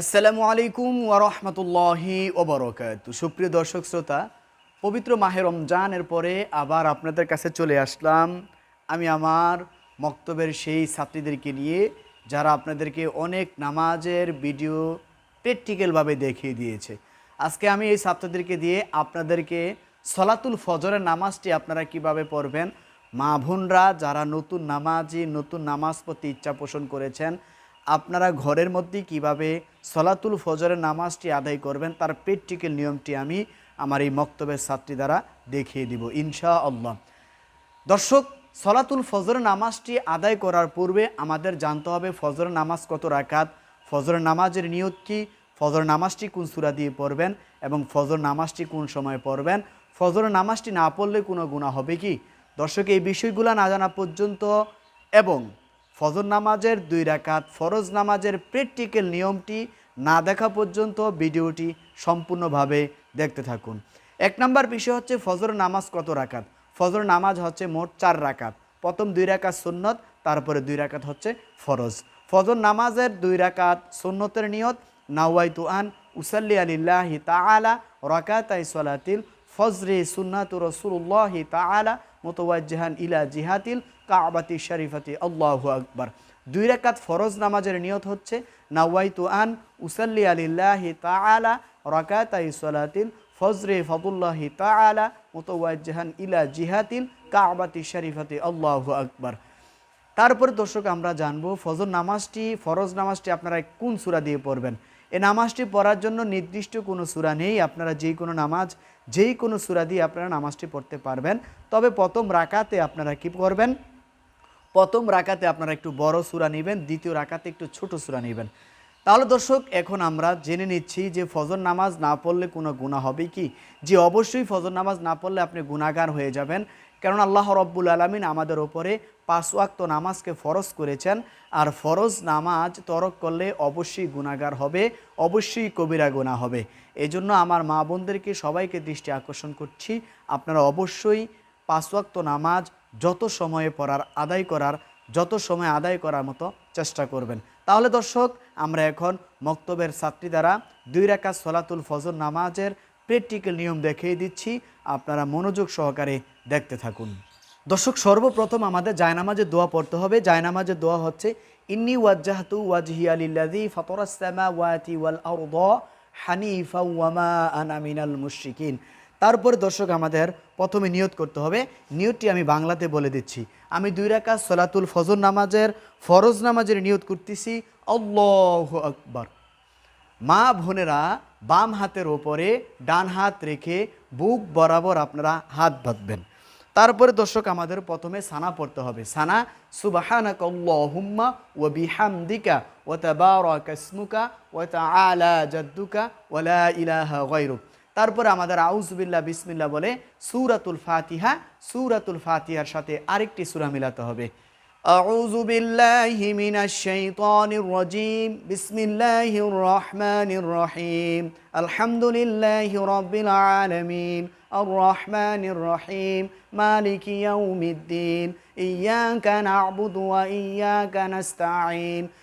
আসসালামু আলাইকুম ওরহমতুল্লাহি ওবরকাত সুপ্রিয় দর্শক শ্রোতা, পবিত্র মাহে রমজানের পরে আবার আপনাদের কাছে চলে আসলাম আমি আমার মক্তবের সেই ছাত্রীদেরকে নিয়ে, যারা আপনাদেরকে অনেক নামাজের ভিডিও প্র্যাকটিক্যালভাবে দেখিয়ে দিয়েছে। আজকে আমি এই ছাত্রদেরকে দিয়ে আপনাদেরকে সলাতুল ফজরের নামাজটি আপনারা কীভাবে পড়বেন, মা বোনরা যারা নতুন নামাজি, নতুন নামাজ পড়তে ইচ্ছা পোষণ করেছেন আপনারা ঘরের মধ্যে কীভাবে সলাতুল ফজরের নামাজটি আদায় করবেন, তার প্র্যাকটিক্যাল নিয়মটি আমি আমার এই মক্তবের ছাত্রী দ্বারা দেখিয়ে দিব ইনশা আল্লাহ দর্শক, সলাতুল ফজরের নামাজটি আদায় করার পূর্বে আমাদের জানতে হবে ফজরের নামাজ কত রাকাত, ফজরের নামাজের নিয়ত কি ফজর নামাজটি কোন সুরা দিয়ে পড়বেন এবং ফজর নামাজটি কোন সময় পড়বেন, ফজরের নামাজটি না পড়লে কোনো গুণা হবে কি? দর্শক, এই বিষয়গুলো না জানা পর্যন্ত এবং ফজর নামাজের দুই রাকাত, ফরজ নামাজের প্র্যাকটিক্যাল নিয়মটি না দেখা পর্যন্ত ভিডিওটি সম্পূর্ণভাবে দেখতে থাকুন। এক নম্বর বিষয় হচ্ছে ফজর নামাজ কত রাকাত? ফজর নামাজ হচ্ছে মোট চার রাকাত। প্রথম দুই রাকাত সুন্নত, তারপরে দুই রাকাত হচ্ছে ফরজ। ফজর নামাজের দুই রাকাত সুন্নতের নিয়ত, নাওয়াইতু আন উসাল্লি আলিল্লাহি তাআলা রাকাতাই সলাতিল ফজরে সুন্নাতু রসুল্লাহি তাআলা মোতওয়াজ্জাহান ইলা জিহাতিল কাবাতি শরীফাতি, আল্লাহু আকবার। দুই রাকাত ফরজ নামাজের নিয়ত হচ্ছে, নাওয়াইতু আন উসাল্লি আলিল্লাহি তাআলা রাকাতাই সলাতিল ফজরে ফতুল্লাহি তাআলা মোতওয়াজ্জাহান ইলা জিহাতিল কাবাতি শরীফাতি, আল্লাহু আকবার। তারপরে দর্শক, আমরা জানব ফজর নামাজটি, ফরজ নামাজটি আপনারা কোন সূরা দিয়ে পড়বেন? এই নামাজটি পড়ার জন্য নির্দিষ্ট কোনো সূরা নেই, আপনারা যেই কোনো নামাজ যেই কোনো সূরা দিয়ে আপনারা নামাজটি পড়তে পারবেন। তবে প্রথম রাকাতে আপনারা কি করবেন প্রথম রাকাতে আপনারা একটু বড় সূরা নেবেন, দ্বিতীয় রাকাতে একটু ছোট সূরা নেবেন। তাহলে দর্শক, এখন আমরা জেনে নিচ্ছি যে ফজর নামাজ না পড়লে কোনো গুণা হবে কি? যে অবশ্যই ফজর নামাজ না পড়লে আপনি গুণাগার হয়ে যাবেন। কারণ আল্লাহ রব্বুল আলমিন আমাদের ওপরে পাঁচ ওয়াক্ত নামাজকে ফরজ করেছেন। আর ফরজ নামাজ তরক করলে অবশ্যই গুণাগার হবে, অবশ্যই কবিরা গুণা হবে। এজন্য আমার মা বোনদেরকে সবাইকে দৃষ্টি আকর্ষণ করছি। আপনারা অবশ্যই পাঁচ ওয়াক্ত নামাজ যত সময়ে পড়ার আদায় করার, যত সময় আদায় করার মতো চেষ্টা করবেন। তাহলে দর্শক, আমরা এখন মক্তবের ছাত্রী দ্বারা দুই রাকাত সলাতুল ফজর নামাজের প্র্যাকটিক্যাল নিয়ম দেখিয়ে দিচ্ছি। আপনারা মনোযোগ সহকারে দেখতে থাকুন। দর্শক, সর্বপ্রথম আমাদের জায়নামাজের দোয়া পড়তে হবে। জায়নামাজের দোয়া হচ্ছে, ইন্নি ওয়াজ্জাহাতু ওয়াজহিয়া লিল্লাযী ফাতারাস সামাওয়াতি ওয়াল আরদা হানিফা ওয়ামা আনা মিনাল তারপরে দর্শক আমাদের প্রথমে নিয়ত করতে হবে। নিয়তটি আমি বাংলাতে বলে দিচ্ছি। আমি দুই রাকাত সলাতুল ফজর নামাজের ফরজ নামাজের নিয়ত করতেছি। আল্লাহ আকবার। মা বোনেরা বাম হাতের ওপরে ডান হাত রেখে বুক বরাবর আপনারা হাত বাঁধবেন। তারপরে দর্শক আমাদের প্রথমে সানা পড়তে হবে। সানা সুবাহানাক আল্লাহুম্মা ওয়া বিহামদিকা ওয়া তাবারাকা ইসমুকা ওয়া তাআলা জাদ্দুকা ওয়া লা ইলাহা গায়রুক। তারপরে আমাদের আউজবিল্লাহ বিসমিল্লাহ বলে সূরাতুল ফাতিহা সূরাতুল ফাতিহার সাথে আরেকটি সূরা মিলাতে হবে أعوذ بالله من الشيطان الرجيم بسم الله الرحمن الرحيم الحمد لله رب العالمين الرحمن الرحيم مالك يوم الدين إياك نعبد وإياك نستعين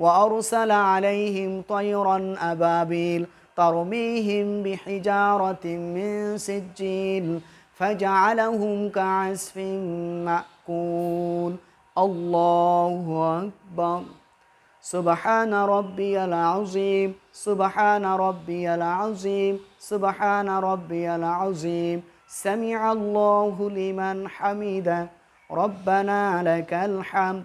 وأرسل عليهم طيرا أبابيل ترميهم بحجارة من سجيل فجعلهم كعسف مأكول. الله أكبر. سبحان ربي العظيم. سبحان ربي العظيم. سبحان ربي العظيم. سمع الله لمن حمده. ربنا لك الحمد.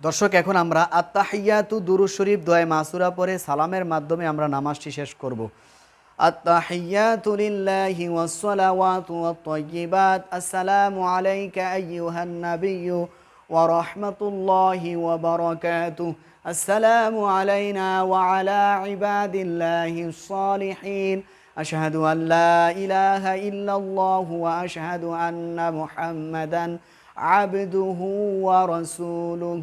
দর্শক এখন আমরা আত্মাহিয়াতু দুরু শরীফ দোয়া মাসুরা পরে সালামের মাধ্যমে আমরা নামাজটি শেষ করব التحيات لله والصلوات والطيبات السلام عليك أيها النبي ورحمة الله وبركاته السلام علينا وعلى عباد الله الصالحين أشهد أن لا إله إلا الله وأشهد أن محمدا عبده ورسوله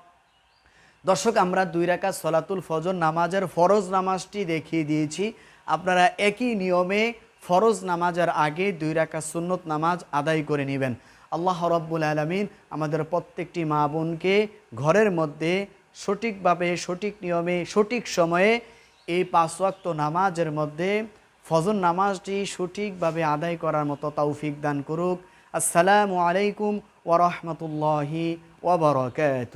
দর্শক, আমরা দুই রাকা সলাতুল ফজর নামাজের ফরজ নামাজটি দেখিয়ে দিয়েছি। আপনারা একই নিয়মে ফরজ নামাজের আগে দুই রাকা সুন্নত নামাজ আদায় করে নেবেন। আল্লাহ রব্বুল আলমিন আমাদের প্রত্যেকটি মা বোনকে ঘরের মধ্যে সঠিকভাবে, সঠিক নিয়মে, সঠিক সময়ে এই পাঁচ নামাজের মধ্যে ফজর নামাজটি সঠিকভাবে আদায় করার মতো তৌফিক দান করুক। আসসালামু আলাইকুম ওরহমতুল্লাহি ওবরকাত